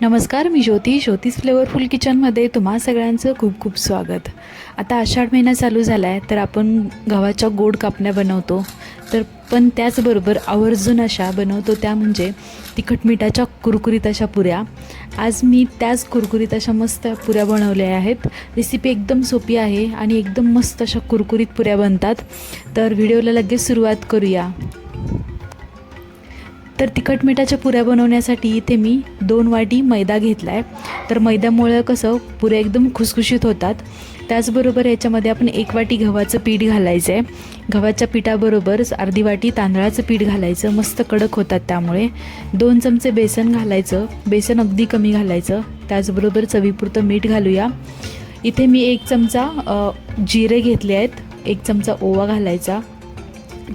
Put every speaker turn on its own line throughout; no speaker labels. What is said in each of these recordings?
नमस्कार मी ज्योती ज्योतिष फ्लेवरफुल किचनमध्ये तुम्हा सगळ्यांचं खूप खूप स्वागत. आता आषाढ महिना चालू झाला आहे तर आपण गव्हाच्या गोड कापण्या बनवतो. तर पण त्याचबरोबर आवर्जून अशा बनवतो त्या म्हणजे तिखट मिठाच्या कुरकुरीत अशा पुऱ्या. आज मी त्याच कुरकुरीत अशा मस्त पुऱ्या बनवल्या आहेत. रेसिपी एकदम सोपी आहे आणि एकदम मस्त अशा कुरकुरीत पुऱ्या बनतात. तर व्हिडिओला लगेच सुरुवात करूया. तर तिखट मिठाच्या पुऱ्या बनवण्यासाठी इथे मी दोन वाटी मैदा घेतला आहे तर मैद्यामुळं कसं पुऱ्या एकदम खुसखुशीत होतात. त्याचबरोबर याच्यामध्ये आपण एक वाटी गव्हाचं पीठ घालायचं आहे गव्हाच्या पिठाबरोबरच अर्धी वाटी तांदळाचं पीठ घालायचं. मस्त कडक होतात त्यामुळे. दोन चमचे बेसन घालायचं. बेसन अगदी कमी घालायचं. त्याचबरोबर चवीपुरतं मीठ घालूया. इथे मी एक चमचा जिरे घेतले आहेत. एक चमचा ओवा घालायचा.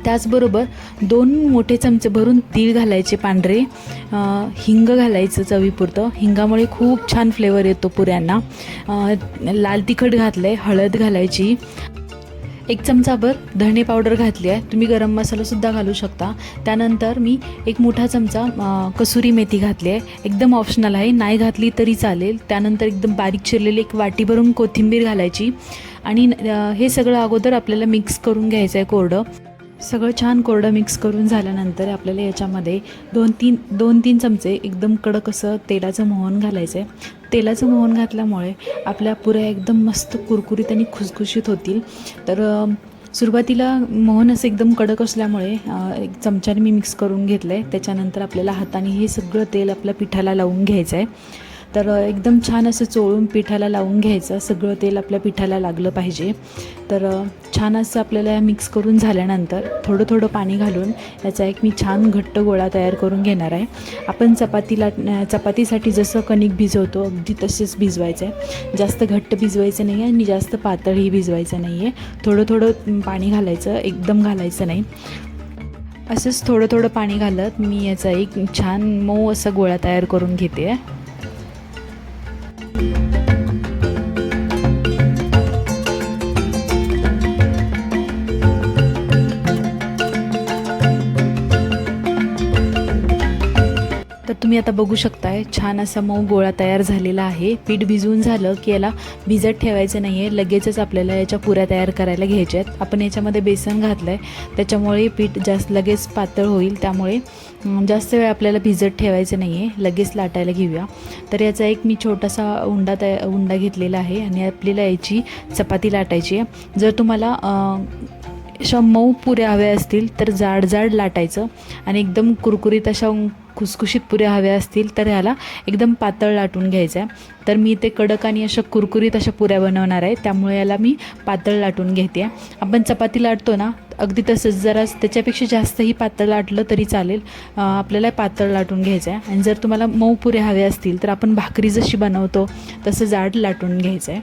त्याचबरोबर दोन मोठे चमचे भरून तीळ घालायचे पांढरे हिंग घालायचं चवीपुरतं. हिंगामुळे खूप छान फ्लेवर येतो पुऱ्यांना. लाल तिखट घातलं आहे हळद घालायची. एक चमचाभर धणे पावडर घातली आहे. तुम्ही गरम मसालासुद्धा घालू शकता. त्यानंतर मी एक मोठा चमचा कसुरी मेथी घातली आहे. एकदम ऑप्शनल आहे. नाही घातली तरी चालेल. त्यानंतर एकदम बारीक चिरलेली एक वाटी भरून कोथिंबीर घालायची. आणि हे सगळं अगोदर आपल्याला मिक्स करून घ्यायचं आहे कोरडं. सगळं छान कोरडं मिक्स करून झाल्यानंतर आपल्याला याच्यामध्ये दोन तीन दोन तीन चमचे एकदम कडक असं तेलाचं मोहन घालायचं आहे तेलाचं मोहन घातल्यामुळे आपल्या पुऱ्या एकदम मस्त कुरकुरीत आणि खुसखुशीत होतील. तर सुरुवातीला मोहन असं एकदम कडक असल्यामुळे एक चमच्याने मी मिक्स करून घेतलं आहे त्याच्यानंतर आपल्याला हाताने हे सगळं तेल आपल्या पिठाला लावून घ्यायचं आहे तर एकदम छान असं चोळून पिठाला लावून घ्यायचं. सगळं तेल आपल्या पिठाला लागलं पाहिजे. तर छान असं आपल्याला मिक्स करून झाल्यानंतर थोडं थोडं पाणी घालून याचा एक मी छान घट्ट गोळा तयार करून घेणार आहे. आपण चपातीला चपातीसाठी जसं कणिक भिजवतो अगदी तसेच भिजवायचं आहे. जास्त घट्ट भिजवायचं नाही आहे आणि जास्त पातळही भिजवायचं नाही आहे. थोडं थोडं पाणी घालायचं एकदम घालायचं नाही. असंच थोडं थोडं पाणी घालत मी याचा एक छान मऊ असा गोळा तयार करून घेते. आहे Thank you. तर तुम्ही आता बघू शकताय छान असा मऊ गोळा तयार झालेला आहे. पीठ भिजवून झालं की याला भिजत ठेवायचं नाही आहे लगेचच आपल्याला याच्या पुऱ्या तयार करायला घ्यायच्या आहेत आपण याच्यामध्ये बेसन घातलं आहे त्याच्यामुळे पीठ जास्त लगेच पातळ होईल. त्यामुळे जास्त वेळ आपल्याला भिजत ठेवायचं नाही आहे लगेच लाटायला घेऊया. तर याचा एक मी छोटासा उंडा तया उंडा घेतलेला आहे आणि आपल्याला याची चपाती लाटायची आहे. जर तुम्हाला अशा मऊ पुऱ्या हव्या असतील तर जाड जाड लाटायचं आणि एकदम कुरकुरीत अशा खुसखुशीत पुऱ्या हव्या असतील तर ह्याला एकदम पातळ लाटून घ्यायचं आहे तर मी ते कडक आणि अशा कुरकुरीत अशा पुऱ्या बनवणार आहे. त्यामुळे याला मी पातळ लाटून घेते आपण चपाती लाटतो ना अगदी तसंच जरा त्याच्यापेक्षा जास्तही पातळ लाटलं तरी चालेल. आपल्याला पातळ लाटून घ्यायचं आहे आणि जर तुम्हाला मऊ पुऱ्या हव्या असतील तर आपण भाकरी जशी बनवतो तसं जाड लाटून घ्यायचं आहे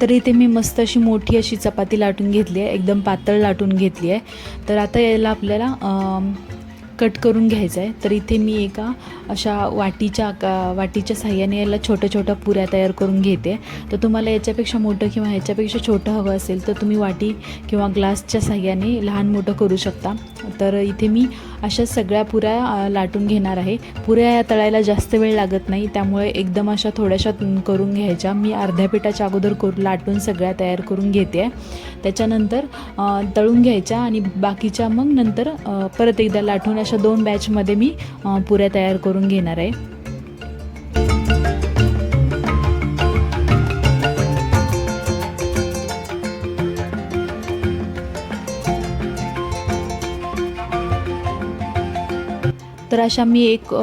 तर इथे मी मस्त अशी मोठी अशी चपाती लाटून घेतली आहे. एकदम पातळ लाटून घेतली आहे. तर आता याला आपल्याला कट करून घ्यायचं आहे. तर इथे मी एका अशा वाटीच्या आका वाटीच्या साह्याने याला छोट्या छोट्या पुऱ्या तयार करून घेते. तर तुम्हाला याच्यापेक्षा मोठं किंवा ह्याच्यापेक्षा छोटं हवं असेल तर तुम्ही वाटी किंवा ग्लासच्या साह्याने लहान मोठं करू शकता. तर इथे मी अशा सगळ्या पुऱ्या लाटून घेणार आहे. पुऱ्या या तळायला जास्त वेळ लागत नाही त्यामुळे एकदम अशा थोड्याशा करून घ्यायच्या. मी अर्ध्या पिठाच्या अगोदर करू लाटून सगळ्या तयार करून घेते. त्याच्यानंतर तळून घ्यायच्या आणि बाकीच्या मग नंतर परत एकदा लाटून अशा दोन बॅचमध्ये मी पुऱ्या तयार करून घेणार आहे. तर अशा मी एक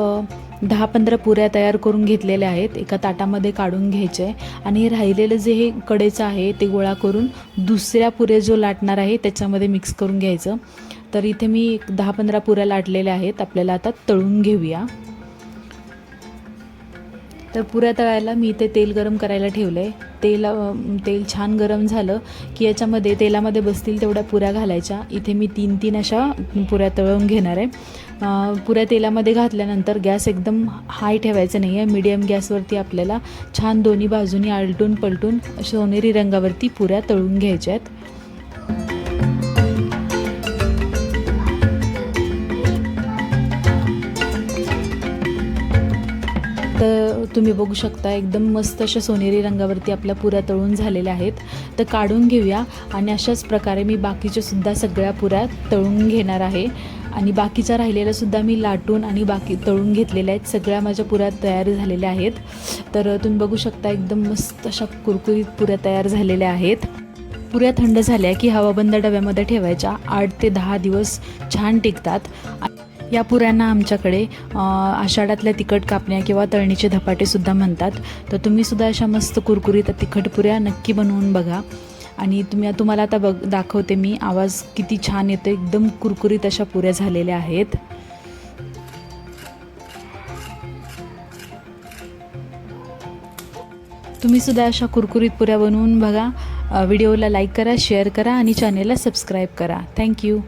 दहा पंधरा पुऱ्या तयार करून घेतलेल्या आहेत. एका ताटामध्ये काढून घ्यायचे. आणि राहिलेलं जे हे कडेचं आहे ते गोळा करून दुसऱ्या पुऱ्या जो लाटणार आहे त्याच्यामध्ये मिक्स करून घ्यायचं. तर इथे मी दहा पंधरा पुऱ्या लाटलेल्या आहेत. आपल्याला आता तळून घेऊया. तर पुऱ्या तळायला मी इथे तेल गरम करायला ठेवलं आहे तेल तेल छान गरम झालं की याच्यामध्ये तेलामध्ये बसतील तेवढ्या पुऱ्या घालायच्या. इथे मी तीन तीन अशा पुऱ्या तळून घेणार आहे. पुऱ्या तेलामध्ये घातल्यानंतर गॅस एकदम हाय ठेवायचं नाही आहे मीडियम गॅसवरती आपल्याला छान दोन्ही बाजूनी आलटून पलटून सोनेरी रंगावरती पुऱ्या तळून घ्यायच्या आहेत. तुम्ही बघू शकता एकदम मस्त अशा सोनेरी रंगावरती आपल्या पुऱ्या तळून झालेल्या आहेत. तर काढून घेऊया आणि अशाच प्रकारे मी बाकीच्या सुद्धा सगळ्या पुऱ्या तळून घेणार आहे. आणि बाकीच्या राहिलेल्या सुद्धा मी लाटून आणि बाकी तळून घेतलेल्या आहेत. सगळ्या माझ्या पुऱ्या तयार झालेल्या आहेत. तर तुम्ही बघू शकता एकदम मस्त अशा कुरकुरीत पुऱ्या तयार झालेल्या आहेत. पुऱ्या थंड झाल्या की हवाबंद डब्यामध्ये ठेवायच्या. आठ ते दहा दिवस छान टिकतात. या पुऱ्यांना आमच्याकडे आषाढातल्या तिखट कापण्या किंवा तळणीचे धपाटेसुद्धा म्हणतात. तर तुम्हीसुद्धा अशा मस्त कुरकुरीत तिखट पुऱ्या नक्की बनवून बघा. आणि तुम्ही तुम्हाला आता बघ दाखवते मी आवाज किती छान येतो एकदम कुरकुरीत अशा पुऱ्या झालेल्या आहेत. तुम्हीसुद्धा अशा कुरकुरीत पुऱ्या बनवून बघा. व्हिडिओला लाईक करा शेअर करा आणि चॅनेलला सबस्क्राईब करा. थँक्यू